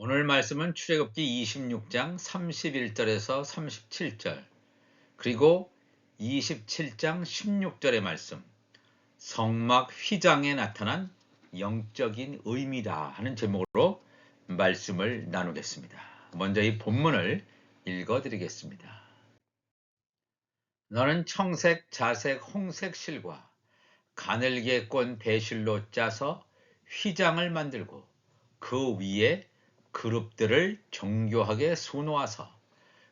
오늘 말씀은 출애굽기 26장 31절에서 37절 그리고 27장 16절의 말씀 성막 휘장에 나타난 영적인 의미다 하는 제목으로 말씀을 나누겠습니다. 먼저 이 본문을 읽어 드리겠습니다. 너는 청색, 자색, 홍색 실과 가늘게 꼰 배실로 짜서 휘장을 만들고 그 위에 그룹들을 정교하게 수놓아서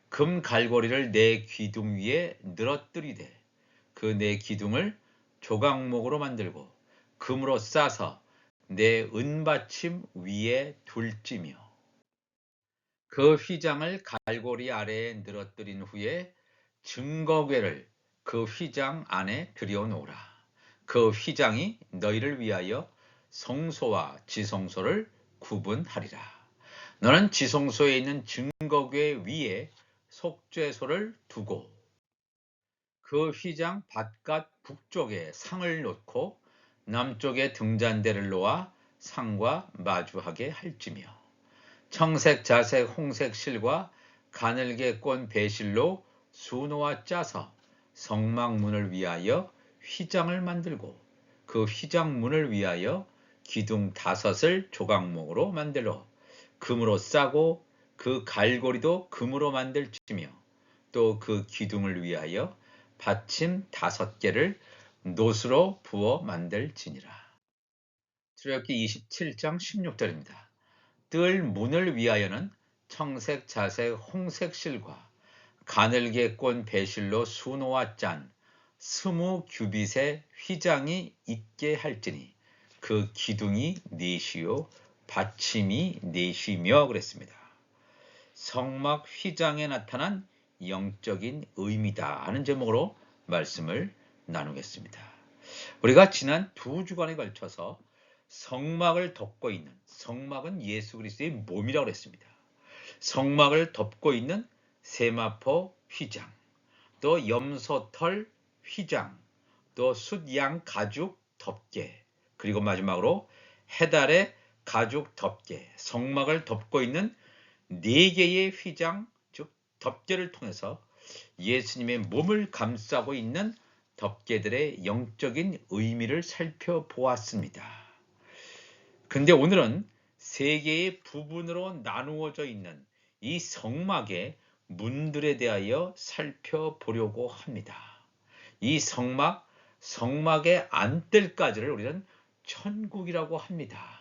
금 갈고리를 내 기둥 위에 늘어뜨리되 그 내 기둥을 조각목으로 만들고 금으로 싸서 내 은받침 위에 둘지며 그 휘장을 갈고리 아래에 늘어뜨린 후에 증거궤를 그 휘장 안에 들여놓으라. 그 휘장이 너희를 위하여 성소와 지성소를 구분하리라. 너는 지성소에 있는 증거궤 위에 속죄소를 두고 그 휘장 바깥 북쪽에 상을 놓고 남쪽에 등잔대를 놓아 상과 마주하게 할지며 청색, 자색, 홍색 실과 가늘게 꼰 배실로 수놓아 짜서 성막문을 위하여 휘장을 만들고 그 휘장문을 위하여 기둥 다섯을 조각목으로 만들어 금으로 싸고 그 갈고리도 금으로 만들지며 또 그 기둥을 위하여 받침 다섯 개를 노수로 부어 만들지니라. 출애굽기 27장 16절입니다. 뜰 문을 위하여는 청색, 자색, 홍색 실과 가늘게 꼰 배실로 수놓아 짠 스무 규빗의 휘장이 있게 할지니 그 기둥이 넷이요 받침이 넷이며 그랬습니다. 성막 휘장에 나타난 영적인 의미다 하는 제목으로 말씀을 나누겠습니다. 우리가 지난 두 주간에 걸쳐서 성막을 덮고 있는 성막은 예수 그리스도의 몸이라고 했습니다. 성막을 덮고 있는 세마포 휘장, 또 염소털 휘장, 또 숫양 가죽 덮개, 그리고 마지막으로 해달의 가죽 덮개, 성막을 덮고 있는 네 개의 휘장, 즉 덮개를 통해서 예수님의 몸을 감싸고 있는 덮개들의 영적인 의미를 살펴보았습니다. 근데 오늘은 세 개의 부분으로 나누어져 있는 이 성막의 문들에 대하여 살펴보려고 합니다. 이 성막, 성막의 안뜰까지를 우리는 천국이라고 합니다.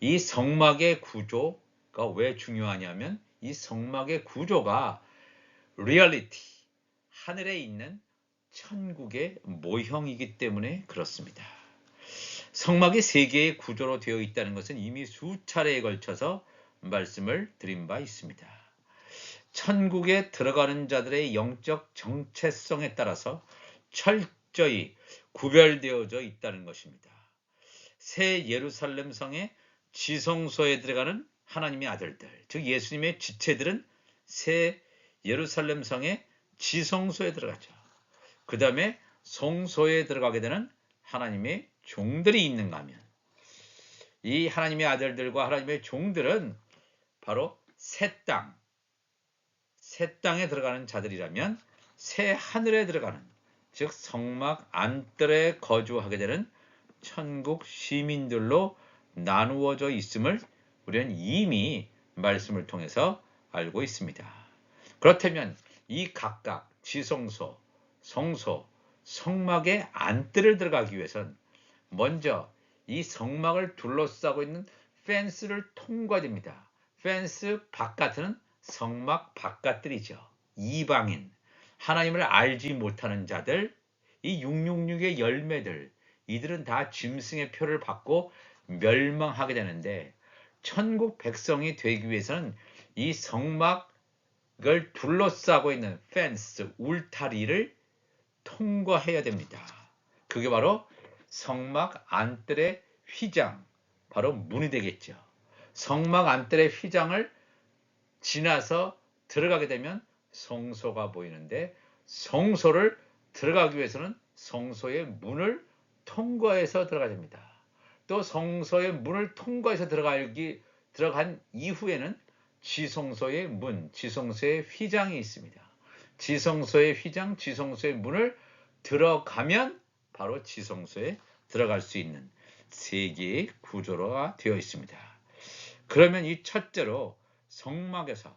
이 성막의 구조가 왜 중요하냐면 이 성막의 구조가 리얼리티, 하늘에 있는 천국의 모형이기 때문에 그렇습니다. 성막이 세 개의 구조로 되어 있다는 것은 이미 수차례에 걸쳐서 말씀을 드린 바 있습니다. 천국에 들어가는 자들의 영적 정체성에 따라서 철저히 구별되어져 있다는 것입니다. 새 예루살렘 성의 지성소에 들어가는 하나님의 아들들, 즉 예수님의 지체들은 새 예루살렘 성의 지성소에 들어가죠. 그 다음에 성소에 들어가게 되는 하나님의 종들이 있는가 하면 이 하나님의 아들들과 하나님의 종들은 바로 새 땅, 새 땅에 들어가는 자들이라면 새 하늘에 들어가는 즉 성막 안뜰에 거주하게 되는 천국 시민들로 나누어져 있음을 우리는 이미 말씀을 통해서 알고 있습니다. 그렇다면 이 각각 지성소, 성소, 성막의 안뜰을 들어가기 위해선 먼저 이 성막을 둘러싸고 있는 펜스를 통과됩니다. 펜스 바깥은 성막 바깥들이죠. 이방인, 하나님을 알지 못하는 자들, 이 666의 열매들, 이들은 다 짐승의 표를 받고 멸망하게 되는데 천국 백성이 되기 위해서는 이 성막을 둘러싸고 있는 펜스, 울타리를 통과해야 됩니다. 그게 바로 성막 안뜰의 휘장, 바로 문이 되겠죠. 성막 안뜰의 휘장을 지나서 들어가게 되면 성소가 보이는데 성소를 들어가기 위해서는 성소의 문을 통과해서 들어가야 됩니다. 또 성소의 문을 통과해서 들어가기 들어간 이후에는 지성소의 문, 지성소의 휘장이 있습니다. 지성소의 휘장, 지성소의 문을 들어가면 바로 지성소에 들어갈 수 있는 세 개의 구조가 되어 있습니다. 그러면 이 첫째로 성막에서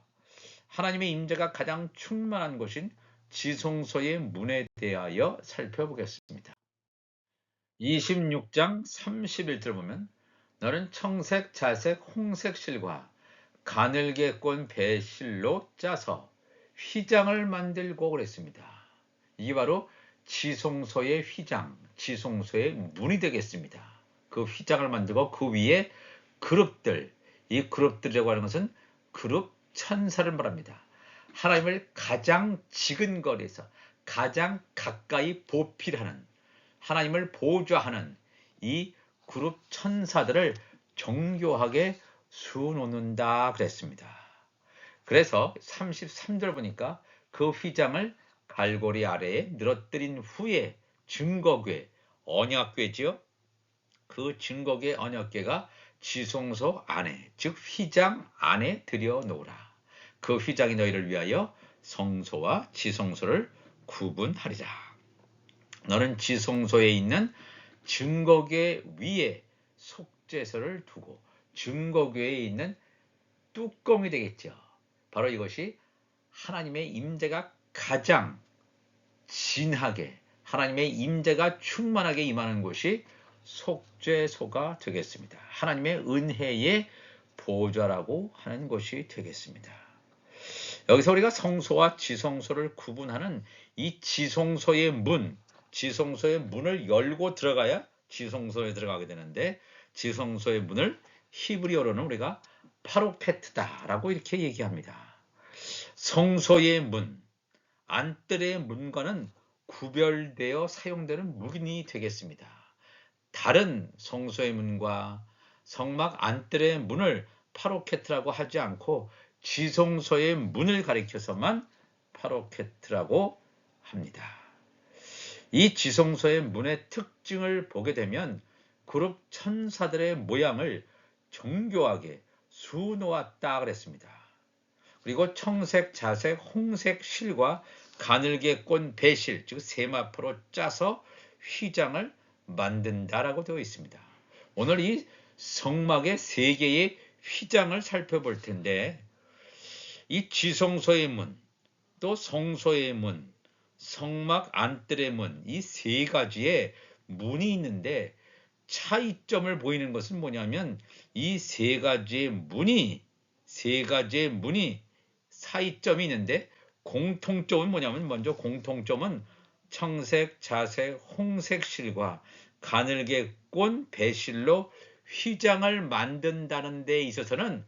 하나님의 임재가 가장 충만한 곳인 지성소의 문에 대하여 살펴보겠습니다. 26장 31절 보면 너는 청색, 자색, 홍색 실과 가늘게 꼰 배실로 짜서 휘장을 만들고 그랬습니다. 이게 바로 지성소의 휘장, 지성소의 문이 되겠습니다. 그 휘장을 만들고 그 위에 그룹들, 이 그룹들이라고 하는 것은 그룹 천사를 말합니다. 하나님을 가장 지근거리에서 가장 가까이 보필하는 하나님을 보좌하는 이 그룹 천사들을 정교하게 수놓는다 그랬습니다. 그래서 33절 보니까 그 휘장을 갈고리 아래에 늘어뜨린 후에 증거궤, 언약궤지요. 그 증거궤 언약궤가 지성소 안에, 즉 휘장 안에 들여놓으라. 그 휘장이 너희를 위하여 성소와 지성소를 구분하리라. 너는 지성소에 있는 증거궤 위에 속죄서를 두고 증거궤에 있는 뚜껑이 되겠죠. 바로 이것이 하나님의 임재가 가장 진하게 하나님의 임재가 충만하게 임하는 곳이 속죄소가 되겠습니다. 하나님의 은혜의 보좌라고 하는 것이 되겠습니다. 여기서 우리가 성소와 지성소를 구분하는 이 지성소의 문, 지성소의 문을 열고 들어가야 지성소에 들어가게 되는데 지성소의 문을 히브리어로는 우리가 파로케트다라고 이렇게 얘기합니다. 성소의 문, 안뜰의 문과는 구별되어 사용되는 문이 되겠습니다. 다른 성소의 문과 성막 안뜰의 문을 파로케트라고 하지 않고 지성소의 문을 가리켜서만 파로케트라고 합니다. 이 지성소의 문의 특징을 보게 되면 그룹 천사들의 모양을 정교하게 수놓았다 그랬습니다. 그리고 청색, 자색, 홍색 실과 가늘게 꼰 배실, 즉 세마포로 짜서 휘장을 만든다라고 되어 있습니다. 오늘 이 성막의 세 개의 휘장을 살펴볼 텐데 이 지성소의 문, 또 성소의 문, 성막 안뜰의 문, 이 세 가지의 문이 있는데 차이점을 보이는 것은 뭐냐면 이 세 가지의 문이 세 가지의 문이 차이점이 있는데 공통점은 뭐냐면 먼저 공통점은 청색, 자색, 홍색 실과 가늘게 꼰 배실로 휘장을 만든다는 데 있어서는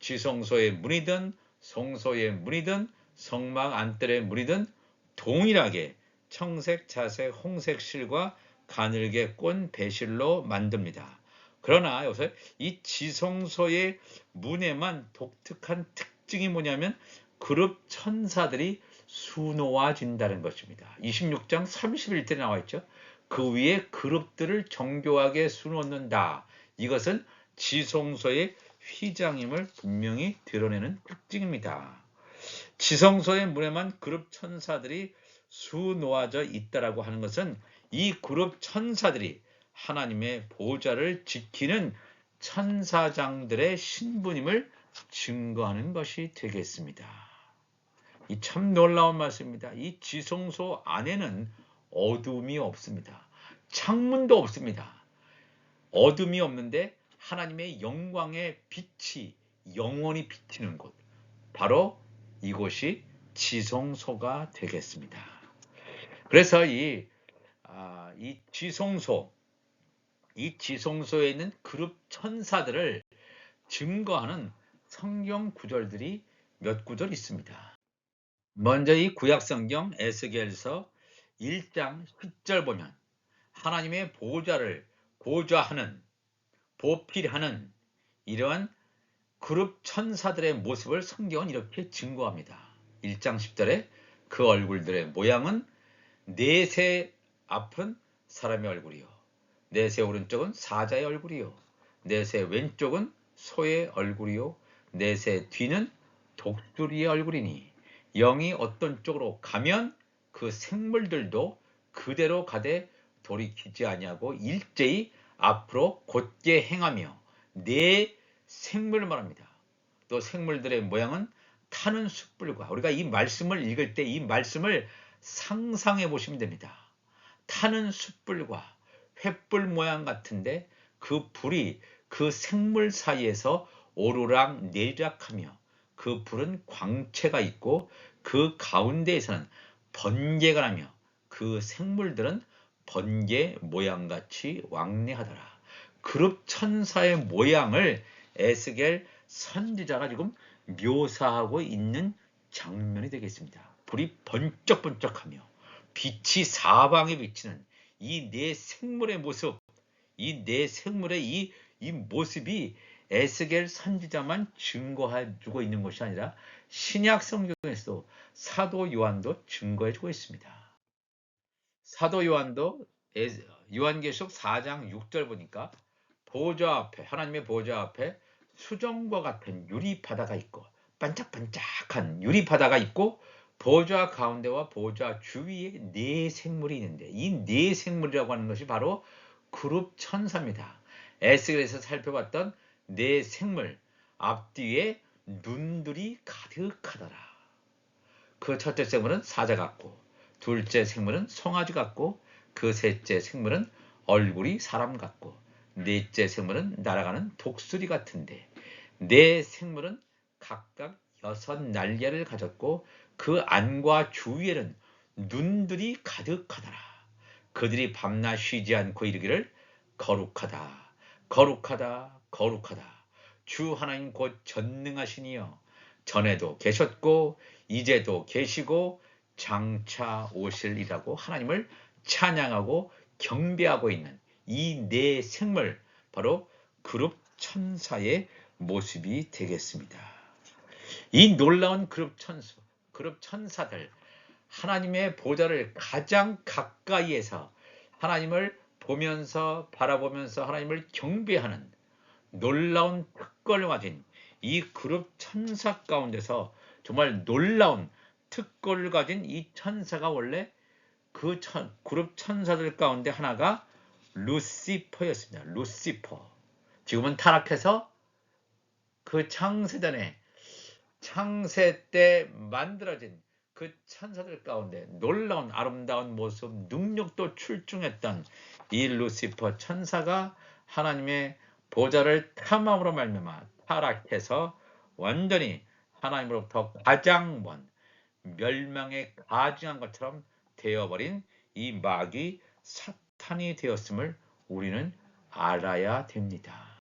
지성소의 문이든 성소의 문이든 성막 안뜰의 문이든 동일하게 청색, 자색, 홍색 실과 가늘게 꼰 배실로 만듭니다. 그러나 여기서 이 지성소의 문에만 독특한 특징이 뭐냐면 그룹 천사들이 수놓아진다는 것입니다. 26장 31절에 나와 있죠. 그 위에 그룹들을 정교하게 수놓는다. 이것은 지성소의 휘장임을 분명히 드러내는 특징입니다. 지성소의 문에만 그룹 천사들이 수 놓아져 있다라고 하는 것은 이 그룹 천사들이 하나님의 보좌를 지키는 천사장들의 신분임을 증거하는 것이 되겠습니다. 이 참 놀라운 말씀입니다. 이 지성소 안에는 어둠이 없습니다. 창문도 없습니다. 어둠이 없는데 하나님의 영광의 빛이 영원히 비치는 곳. 바로 이곳이 지성소가 되겠습니다. 그래서 이, 아, 이 지성소, 이 지성소에 있는 그룹 천사들을 증거하는 성경 구절들이 몇 구절 있습니다. 먼저 이 구약 성경 에스겔서 1장 10절 보면 하나님의 보좌를 고좌하는 보필하는 이러한 그룹 천사들의 모습을 성경은 이렇게 증거합니다. 1장 10절에 그 얼굴들의 모양은 넷의 앞은 사람의 얼굴이요. 넷의 오른쪽은 사자의 얼굴이요. 넷의 왼쪽은 소의 얼굴이요 넷의 뒤는 독수리의 얼굴이니 영이 어떤 쪽으로 가면 그 생물들도 그대로 가되 돌이키지 아니하고 일제히 앞으로 곧게 행하며 내 생물을 말합니다. 또 생물들의 모양은 타는 숯불과 우리가 이 말씀을 읽을 때 이 말씀을 상상해 보시면 됩니다. 타는 숯불과 횃불 모양 같은데 그 불이 그 생물 사이에서 오르락 내리락하며 그 불은 광채가 있고 그 가운데에서는 번개가 나며 그 생물들은 번개 모양같이 왕래하더라. 그룹 천사의 모양을 에스겔 선지자가 지금 묘사하고 있는 장면이 되겠습니다. 불이 번쩍번쩍하며 빛이 사방에 비치는 이 네 생물의 모습, 이 네 생물의 이, 이 모습이 에스겔 선지자만 증거해주고 있는 것이 아니라 신약 성경에서도 사도 요한도 증거해주고 있습니다. 사도 요한도 요한계시록 4장 6절 보니까 보좌 앞에 하나님의 보좌 앞에 수정과 같은 유리 바다가 있고 반짝반짝한 유리 바다가 있고 보좌 가운데와 보좌 주위에 네 생물이 있는데 이 네 생물이라고 하는 것이 바로 그룹 천사입니다. 에스겔에서 살펴봤던 네 생물 앞뒤에 눈들이 가득하더라. 그 첫째 생물은 사자 같고 둘째 생물은 송아지 같고 그 셋째 생물은 얼굴이 사람 같고 넷째 생물은 날아가는 독수리 같은데 네 생물은 각각 여섯 날개를 가졌고 그 안과 주위에는 눈들이 가득하더라. 그들이 밤낮 쉬지 않고 이르기를 거룩하다, 거룩하다, 거룩하다. 주 하나님 곧 전능하시니요. 전에도 계셨고 이제도 계시고 장차 오실이라고 하나님을 찬양하고 경배하고 있는 이 네 생물 바로 그룹 천사의 모습이 되겠습니다. 이 놀라운 그룹 천수, 그룹 천사들 하나님의 보좌를 가장 가까이에서 하나님을 보면서 바라보면서 하나님을 경배하는 놀라운 특권을 가진 이 그룹 천사 가운데서 정말 놀라운 특권을 가진 이 천사가 원래 그 천, 그룹 천사들 가운데 하나가 루시퍼였습니다. 루시퍼. 지금은 타락해서 그 창세전에 창세 때 만들어진 그 천사들 가운데 놀라운 아름다운 모습, 능력도 출중했던 이 루시퍼 천사가 하나님의 보좌를 탐함으로 말미암아 타락해서 완전히 하나님으로부터 가장 먼 멸망에 가증한 것처럼 되어버린 이 마귀 사탄 이 되었음을 우리는 알아야 됩니다.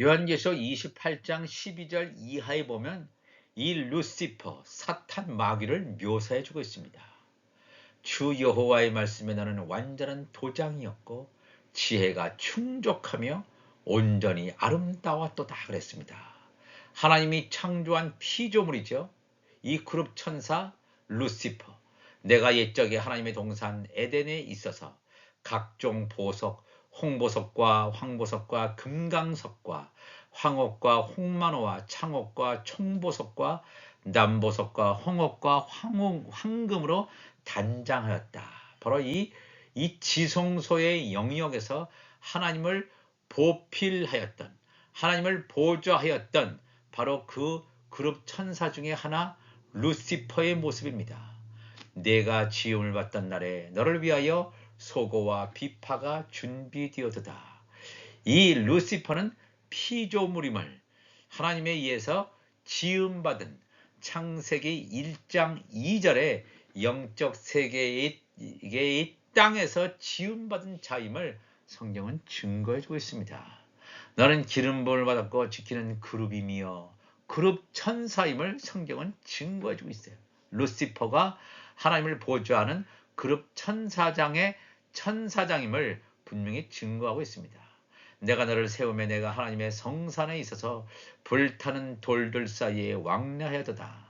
요한계시록 28장 12절 이하에 보면 이 루시퍼 사탄 마귀를 묘사해 주고 있습니다. 주 여호와의 말씀에 나는 완전한 도장이었고 지혜가 충족하며 온전히 아름다웠도다 그랬습니다. 하나님이 창조한 피조물이죠. 이 그룹 천사 루시퍼. 내가 옛적에 하나님의 동산 에덴에 있어서 각종 보석, 홍보석과 황보석과 금강석과 황옥과 홍만호와 창옥과 총보석과 남보석과 홍옥과 황홍, 황금으로 단장하였다. 바로 이, 이 지성소의 영역에서 하나님을 보필하였던, 하나님을 보좌하였던 바로 그 그룹 천사 중에 하나 루시퍼의 모습입니다. 내가 지음을 받던 날에 너를 위하여 소고와 비파가 준비되어도다. 이 루시퍼는 피조물임을 하나님에 의해서 지음받은 창세기 1장 2절에 영적 세계의 이 땅에서 지음받은 자임을 성경은 증거해주고 있습니다. 너는 기름 부음을 받았고 지키는 그룹이며 그룹 천사임을 성경은 증거해주고 있어요. 루시퍼가 하나님을 보좌하는 그룹 천사장의 천사장임을 분명히 증거하고 있습니다. 내가 너를 세우며 내가 하나님의 성산에 있어서 불타는 돌들 사이에 왕래하여도다.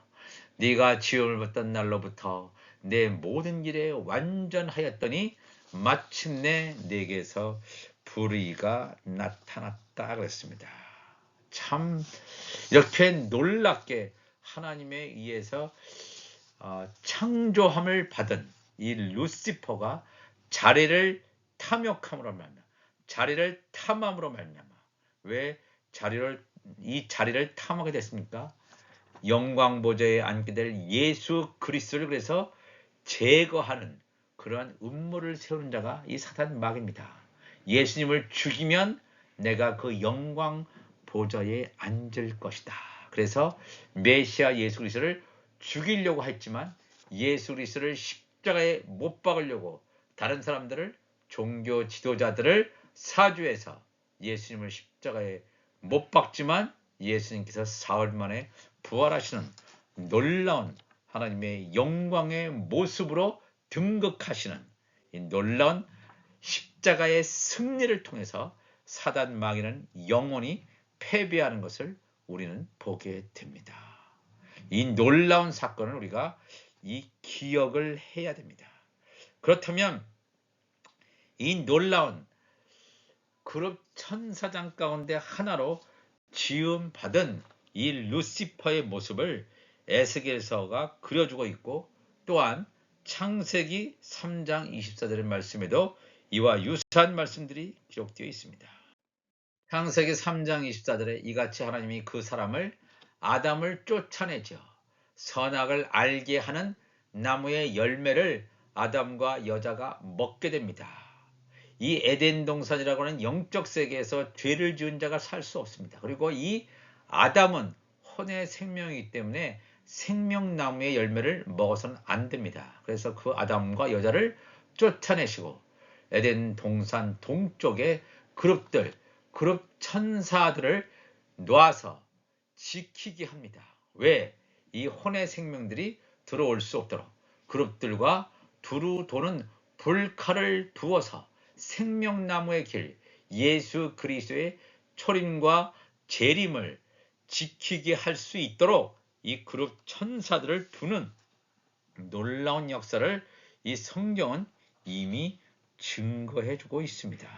네가 지음을 받던 날로부터 내 모든 길에 완전하였더니 마침내 내게서 불의가 나타났다 그랬습니다. 참 이렇게 놀랍게 하나님에 의해서 어, 창조함을 받은 이 루시퍼가 자리를 탐욕함으로 말미암아 자리를 탐함으로 말미암아 왜 자리를 이 자리를 탐하게 됐습니까? 영광 보좌에 앉게 될 예수 그리스도를 그래서 제거하는 그러한 음모를 세우는 자가 이 사단 마귀입니다. 예수님을 죽이면 내가 그 영광 보좌에 앉을 것이다. 그래서 메시아 예수 그리스도를 죽이려고 했지만 예수 그리스도를 십자가에 못 박으려고 다른 사람들을 종교 지도자들을 사주해서 예수님을 십자가에 못 박지만 예수님께서 사흘 만에 부활하시는 놀라운 하나님의 영광의 모습으로 등극하시는 이 놀라운 십자가의 승리를 통해서 사단 마귀는 영원히 패배하는 것을 우리는 보게 됩니다. 이 놀라운 사건을 우리가 이 기억을 해야 됩니다. 그렇다면 이 놀라운 그룹 천사장 가운데 하나로 지음 받은 이 루시퍼의 모습을 에스겔서가 그려주고 있고 또한 창세기 3장 24절의 말씀에도 이와 유사한 말씀들이 기록되어 있습니다. 창세기 3장 24절에 이같이 하나님이 그 사람을 아담을 쫓아내죠. 선악을 알게 하는 나무의 열매를 아담과 여자가 먹게 됩니다. 이 에덴 동산이라고 하는 영적 세계에서 죄를 지은 자가 살 수 없습니다. 그리고 이 아담은 혼의 생명이기 때문에 생명나무의 열매를 먹어서는 안 됩니다. 그래서 그 아담과 여자를 쫓아내시고 에덴 동산 동쪽에 그룹들, 그룹 천사들을 놔서 지키게 합니다. 왜? 이 혼의 생명들이 들어올 수 없도록 그룹들과 두루 도는 불칼을 두어서 생명나무의 길, 예수 그리스도의 초림과 재림을 지키게 할 수 있도록 이 그룹 천사들을 두는 놀라운 역사를 이 성경은 이미 증거해 주고 있습니다.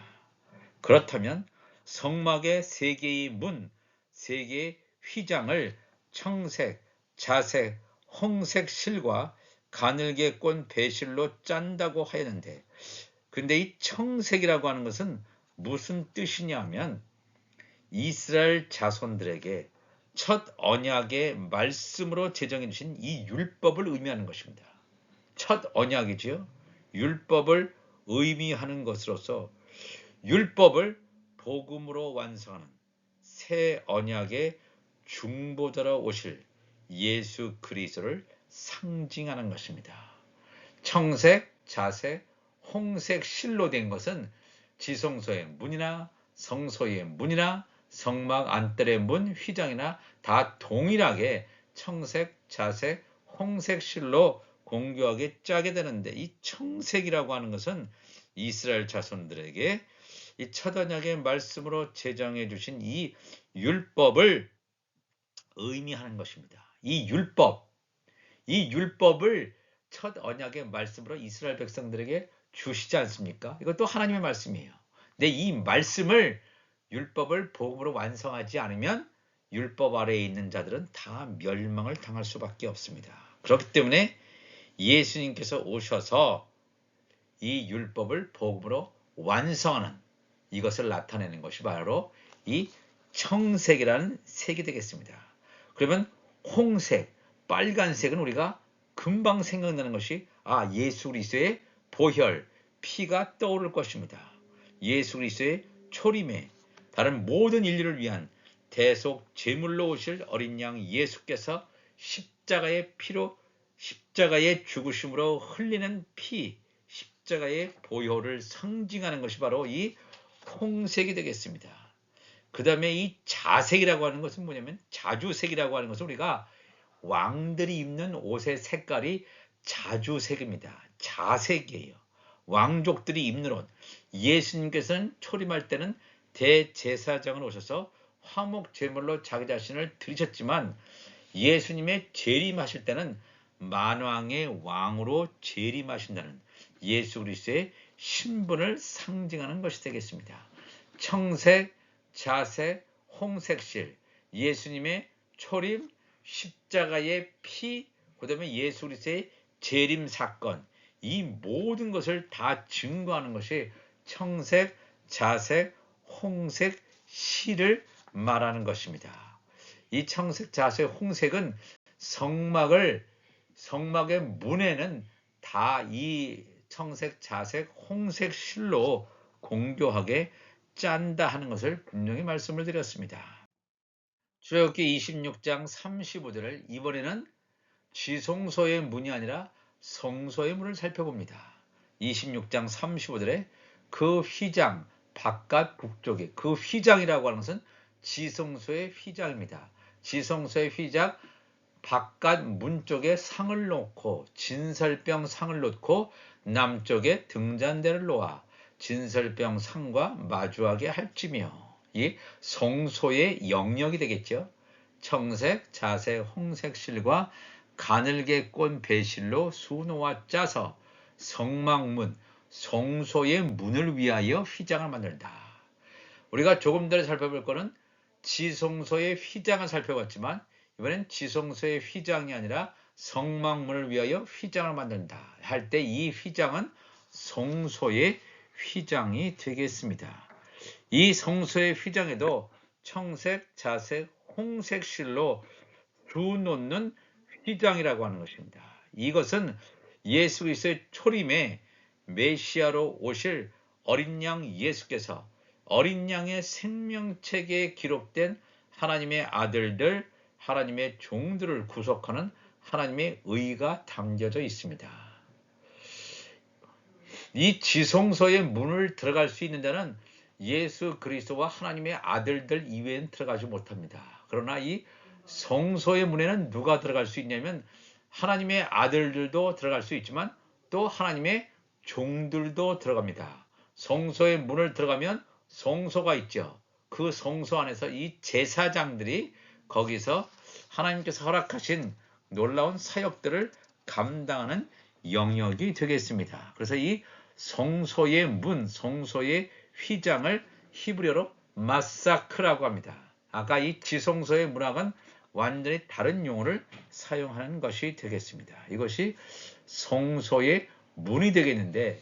그렇다면 성막의 세 개의 문, 세 개의 휘장을 청색, 자색, 홍색 실과 가늘게 꼰 배실로 짠다고 하였는데 근데 이 청색이라고 하는 것은 무슨 뜻이냐면 이스라엘 자손들에게 첫 언약의 말씀으로 제정해 주신 이 율법을 의미하는 것입니다. 첫 언약이지요. 율법을 의미하는 것으로서 율법을 복음으로 완성하는 새 언약의 중보자로 오실 예수 그리스도를 상징하는 것입니다. 청색, 자색, 홍색 실로 된 것은 지성소의 문이나 성소의 문이나 성막 안뜰의 문, 휘장이나 다 동일하게 청색, 자색, 홍색 실로 공교하게 짜게 되는데 이 청색이라고 하는 것은 이스라엘 자손들에게 이 첫 언약의 말씀으로 제정해 주신 이 율법을 의미하는 것입니다. 이 율법, 이 율법을 첫 언약의 말씀으로 이스라엘 백성들에게 주시지 않습니까? 이것도 하나님의 말씀이에요. 근데 이 말씀을 율법을 복음으로 완성하지 않으면 율법 아래에 있는 자들은 다 멸망을 당할 수밖에 없습니다. 그렇기 때문에 예수님께서 오셔서 이 율법을 복음으로 완성하는 이것을 나타내는 것이 바로 이 청색이라는 색이 되겠습니다. 그러면 홍색, 빨간색은 우리가 금방 생각나는 것이 아 예수 그리스도의 보혈, 피가 떠오를 것입니다. 예수 그리스도의 초림에 다른 모든 인류를 위한 대속 제물로 오실 어린 양 예수께서 십자가의 피로 십자가의 죽으심으로 흘리는 피, 십자가의 보혈을 상징하는 것이 바로 이 홍색이 되겠습니다. 그 다음에 이 자색이라고 하는 것은 뭐냐면 자주색이라고 하는 것은 우리가 왕들이 입는 옷의 색깔이 자주색입니다. 자색이에요. 왕족들이 입는 옷. 예수님께서는 초림할 때는 대제사장을 오셔서 화목 제물로 자기 자신을 드리셨지만 예수님의 재림하실 때는 만왕의 왕으로 재림하신다는 예수 그리스도의 신분을 상징하는 것이 되겠습니다. 청색, 자색, 홍색실 예수님의 초림, 십자가의 피, 그 다음에 예수 그리스도의 재림 사건 이 모든 것을 다 증거하는 것이 청색, 자색, 홍색, 실을 말하는 것입니다. 이 청색, 자색, 홍색은 성막을 성막의 문에는 다 이 청색, 자색, 홍색 실로 공교하게 짠다 하는 것을 분명히 말씀을 드렸습니다. 출애굽기 26장 35절을 이번에는 지성소의 문이 아니라 성소의 문을 살펴봅니다. 26장 35절에 그 휘장 바깥 북쪽에 그 휘장이라고 하는 것은 지성소의 휘장입니다. 지성소의 휘장 바깥 문 쪽에 상을 놓고 진설병 상을 놓고 남쪽에 등잔대를 놓아 진설병 상과 마주하게 할지며 이 성소의 영역이 되겠죠. 청색, 자색, 홍색 실과 가늘게 꼰 배실로 수놓아 짜서 성막문, 성소의 문을 위하여 휘장을 만들다. 우리가 조금 전에 살펴볼 거는 지성소의 휘장을 살펴봤지만 이번엔 지성소의 휘장이 아니라 성막문을 위하여 휘장을 만든다. 할 때 이 휘장은 성소의 휘장이 되겠습니다. 이 성소의 휘장에도 청색, 자색, 홍색 실로 주 놓는 휘장이라고 하는 것입니다. 이것은 예수 그리스도의 초림에 메시아로 오실 어린 양 예수께서 어린 양의 생명책에 기록된 하나님의 아들들, 하나님의 종들을 구속하는 하나님의 의가 담겨져 있습니다. 이 지성소의 문을 들어갈 수 있는 데는 예수 그리스도와 하나님의 아들들 이외엔 들어가지 못합니다. 그러나 이 성소의 문에는 누가 들어갈 수 있냐면 하나님의 아들들도 들어갈 수 있지만 또 하나님의 종들도 들어갑니다. 성소의 문을 들어가면 성소가 있죠. 그 성소 안에서 이 제사장들이 거기서 하나님께서 허락하신 놀라운 사역들을 감당하는 영역이 되겠습니다. 그래서 이 성소의 문, 성소의 휘장을 히브리어로 마사크라고 합니다. 아까 이 지성소의 문학은 완전히 다른 용어를 사용하는 것이 되겠습니다. 이것이 성소의 문이 되겠는데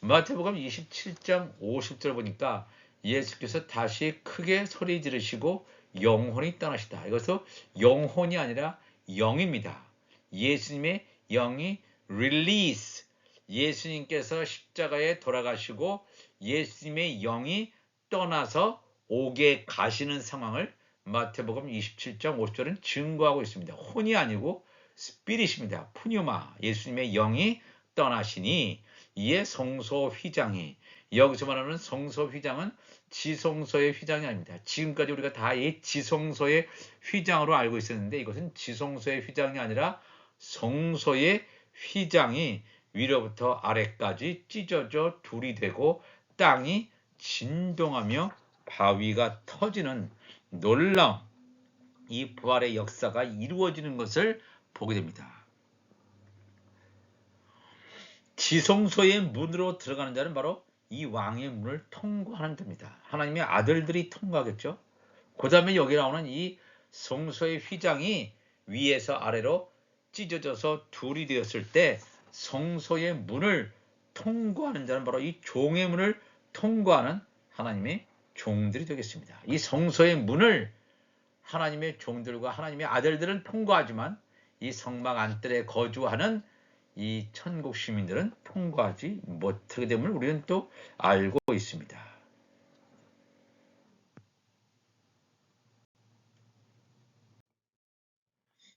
마태복음 27장 50절 보니까 예수께서 다시 크게 소리 지르시고 영혼이 떠나시다. 이것도 영혼이 아니라 영입니다. 예수님의 영이 release 예수님께서 십자가에 돌아가시고 예수님의 영이 떠나서 오게 가시는 상황을 마태복음 27장 5절은 증거하고 있습니다. 혼이 아니고 스피릿입니다. 푸뉴마 예수님의 영이 떠나시니 이에 성소 휘장이 여기서 말하는 성소 휘장은 지성소의 휘장이 아닙니다. 지금까지 우리가 다 이 지성소의 휘장으로 알고 있었는데 이것은 지성소의 휘장이 아니라 성소의 휘장이 위로부터 아래까지 찢어져 둘이 되고 땅이 진동하며 바위가 터지는 놀라운 이 부활의 역사가 이루어지는 것을 보게 됩니다. 지성소의 문으로 들어가는 자는 바로 이 왕의 문을 통과하는 자입니다. 하나님의 아들들이 통과하겠죠. 그 다음에 여기 나오는 이 성소의 휘장이 위에서 아래로 찢어져서 둘이 되었을 때 성소의 문을 통과하는 자는 바로 이 종의 문을 통과하는 하나님의 종들이 되겠습니다. 이 성소의 문을 하나님의 종들과 하나님의 아들들은 통과하지만 이 성막 안뜰에 거주하는 이 천국 시민들은 통과하지 못하게 됨을 우리는 또 알고 있습니다.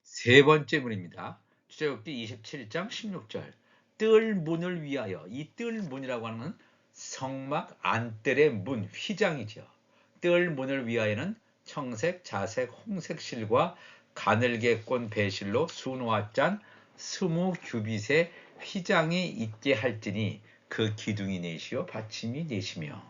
세 번째 문입니다. 출애굽기 27장 16절. 뜰 문을 위하여 이 뜰 문이라고 하는 성막 안뜰의 문 휘장이죠. 뜰 문을 위하여는 청색, 자색, 홍색 실과 가늘게 꼰 배실로 수놓아 짠 스무 규빗의 휘장이 있게 할지니 그 기둥이 내시오 받침이 내시며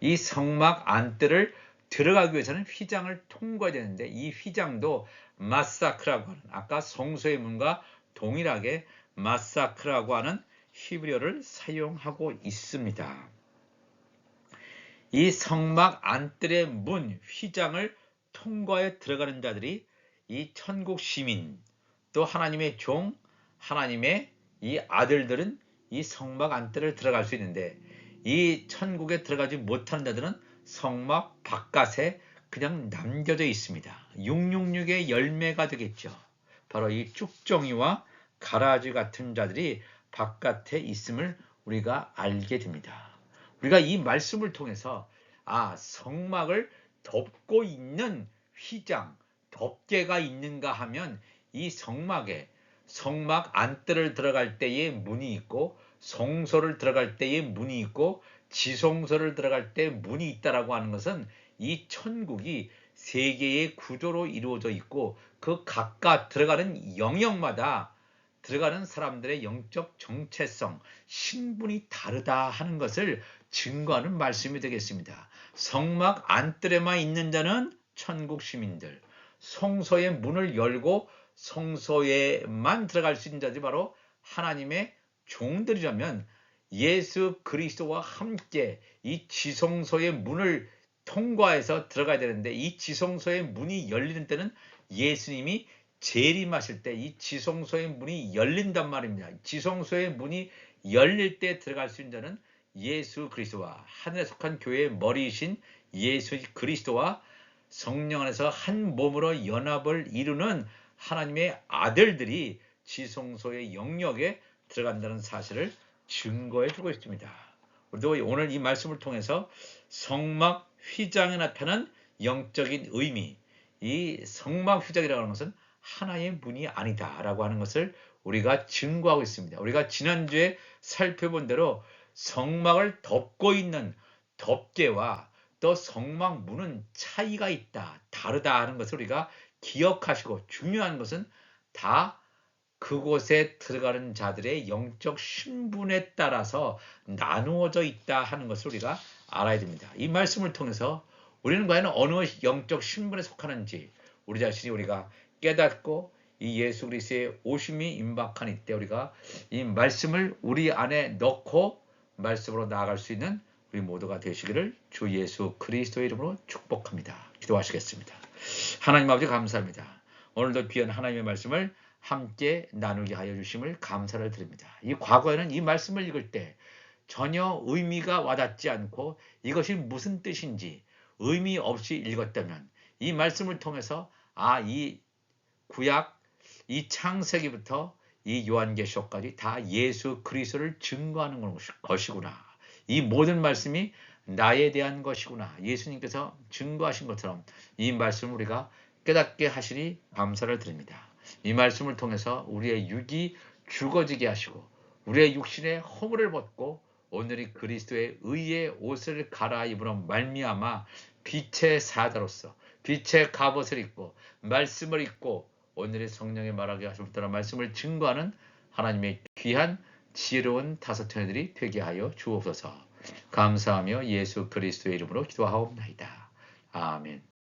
이 성막 안뜰을 들어가기 위해서는 휘장을 통과해야 되는데 이 휘장도 마사크라고 하는 아까 성소의 문과 동일하게 마사크라고 하는 히브리어를 사용하고 있습니다. 이 성막 안뜰의 문 휘장을 통과에 들어가는 자들이 이 천국 시민 또 하나님의 종 하나님의 이 아들들은 이 성막 안뜰을 들어갈 수 있는데 이 천국에 들어가지 못하는 자들은 성막 바깥에 그냥 남겨져 있습니다. 666의 열매가 되겠죠. 바로 이 쭉정이와 가라지 같은 자들이 바깥에 있음을 우리가 알게 됩니다. 우리가 이 말씀을 통해서 아 성막을 덮고 있는 휘장, 덮개가 있는가 하면 이 성막에 성막 안뜰을 들어갈 때에 문이 있고 성소를 들어갈 때에 문이 있고 지성소를 들어갈 때 문이 있다라고 하는 것은 이 천국이 세 개의 구조로 이루어져 있고 그 각각 들어가는 영역마다 들어가는 사람들의 영적 정체성, 신분이 다르다 하는 것을 증거하는 말씀이 되겠습니다. 성막 안뜰에만 있는 자는 천국 시민들, 성소의 문을 열고 성소에만 들어갈 수 있는 자들이 바로 하나님의 종들이라면 예수 그리스도와 함께 이 지성소의 문을 통과해서 들어가야 되는데 이 지성소의 문이 열리는 때는 예수님이 재림하실 때 이 지성소의 문이 열린단 말입니다. 지성소의 문이 열릴 때 들어갈 수 있는 자는 예수 그리스도와 하늘에 속한 교회의 머리이신 예수 그리스도와 성령 안에서 한 몸으로 연합을 이루는 하나님의 아들들이 지성소의 영역에 들어간다는 사실을 증거해 주고 있습니다. 우리도 오늘 이 말씀을 통해서 성막 휘장에 나타난 영적인 의미, 이 성막 휘장이라고 하는 것은 하나의 문이 아니다라고 하는 것을 우리가 증거하고 있습니다. 우리가 지난주에 살펴본 대로 성막을 덮고 있는 덮개와 또 성막 문은 차이가 있다, 다르다 하는 것을 우리가 기억하시고 중요한 것은 다 그곳에 들어가는 자들의 영적 신분에 따라서 나누어져 있다 하는 것을 우리가 알아야 됩니다. 이 말씀을 통해서 우리는 과연 어느 영적 신분에 속하는지 우리 자신이 우리가 깨닫고 이 예수 그리스도의 오심이 임박한 이때 우리가 이 말씀을 우리 안에 넣고 말씀으로 나아갈 수 있는 우리 모두가 되시기를 주 예수 그리스도의 이름으로 축복합니다. 기도하시겠습니다. 하나님 아버지 감사합니다. 오늘도 귀한 하나님의 말씀을 함께 나누게 하여 주심을 감사를 드립니다. 이 과거에는 이 말씀을 읽을 때 전혀 의미가 와닿지 않고 이것이 무슨 뜻인지 의미 없이 읽었다면 이 말씀을 통해서 아, 이 구약, 이 창세기부터 이 요한계시록까지 다 예수 그리스도를 증거하는 것이구나. 이 모든 말씀이 나에 대한 것이구나. 예수님께서 증거하신 것처럼 이 말씀을 우리가 깨닫게 하시니 감사를 드립니다. 이 말씀을 통해서 우리의 육이 죽어지게 하시고 우리의 육신의 허물을 벗고 오늘이 그리스도의 의의 옷을 갈아입으로 말미암아 빛의 사자로서 빛의 갑옷을 입고 말씀을 입고 오늘의 성령의 말하게 하실 때라 말씀을 증거하는 하나님의 귀한 지혜로운 다섯 처녀들이 되게 하여 주옵소서. 감사하며 예수 그리스도의 이름으로 기도하옵나이다. 아멘.